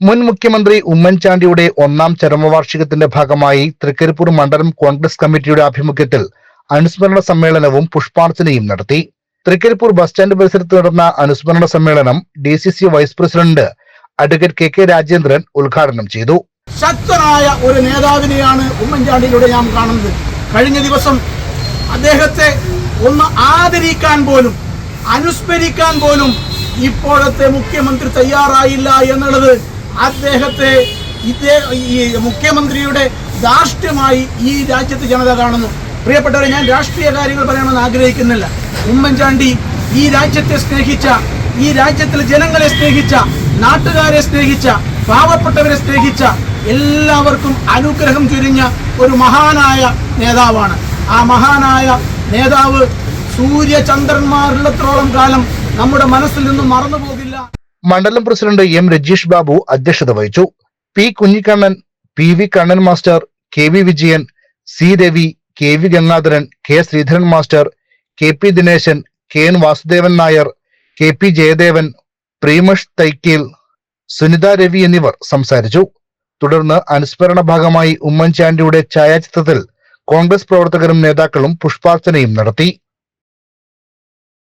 മുൻ മുഖ്യമന്ത്രി ഉമ്മൻചാണ്ടിയുടെ ഒന്നാം ചരമവാർഷികത്തിന്റെ ഭാഗമായി തൃക്കരിപ്പൂർ മണ്ഡലം കോൺഗ്രസ് കമ്മിറ്റിയുടെ ആഭിമുഖ്യത്തിൽ അനുസ്മരണ സമ്മേളനവും പുഷ്പാർച്ചനയും നടത്തി. തൃക്കരിപ്പൂർ ബസ് സ്റ്റാൻഡ് പരിസരത്ത് നടന്ന അനുസ്മരണ സമ്മേളനം D C C vice president advocate K K Rajendran ഉദ്ഘാടനം ചെയ്തു. ശക്തനായ ഒരു നേതാവിനെയാണ് ഉമ്മൻചാണ്ടിയിലൂടെ നാം കാണുന്നത്. കഴിഞ്ഞ ദിവസം അദ്ദേഹത്തെ ഒന്ന് ആദരിക്കാൻ പോലും അനുസ്മരിക്കാൻ പോലും ഇപ്പോഴത്തെ മുഖ്യമന്ത്രി തയ്യാറായില്ല എന്നുള്ളത് അദ്ദേഹത്തെ ഇതേ ഈ മുഖ്യമന്ത്രിയുടെ ധാർഷ്ട്യമായി ഈ രാജ്യത്ത് ജനത കാണുന്നു. പ്രിയപ്പെട്ടവരെ ഞാൻ രാഷ്ട്രീയ കാര്യങ്ങൾ പറയണമെന്ന് ആഗ്രഹിക്കുന്നില്ല. ഉമ്മൻചാണ്ടി ഈ രാജ്യത്തെ സ്നേഹിച്ച ഈ രാജ്യത്തിലെ ജനങ്ങളെ സ്നേഹിച്ച നാട്ടുകാരെ സ്നേഹിച്ച പാവപ്പെട്ടവരെ സ്നേഹിച്ച എല്ലാവർക്കും അനുഗ്രഹം ചുരിഞ്ഞ ഒരു മഹാനായ നേതാവാണ്. ആ മഹാനായ നേതാവ് സൂര്യചന്ദ്രന്മാരുള്ളത്രോളം കാലം നമ്മുടെ മനസ്സിൽ നിന്നും മറന്നു പോകില്ല മണ്ഡലം പ്രസിഡന്റ് എം രജീഷ് ബാബു അധ്യക്ഷത വഹിച്ചു. P Kunhikkannan P V Kannan master K V Vijayan C Ravi K V Gangadharan K Sreedharan master K P Dineshan K N Vasudevan Nair K P Jayadevan Premesh Thaikkeel Sunitha Ravi എന്നിവർ സംസാരിച്ചു. തുടർന്ന് അനുസ്മരണ ഭാഗമായി ഉമ്മൻചാണ്ടിയുടെ ഛായാചിത്രത്തിൽ കോൺഗ്രസ് പ്രവർത്തകരും നേതാക്കളും പുഷ്പാർച്ചനയും നടത്തി.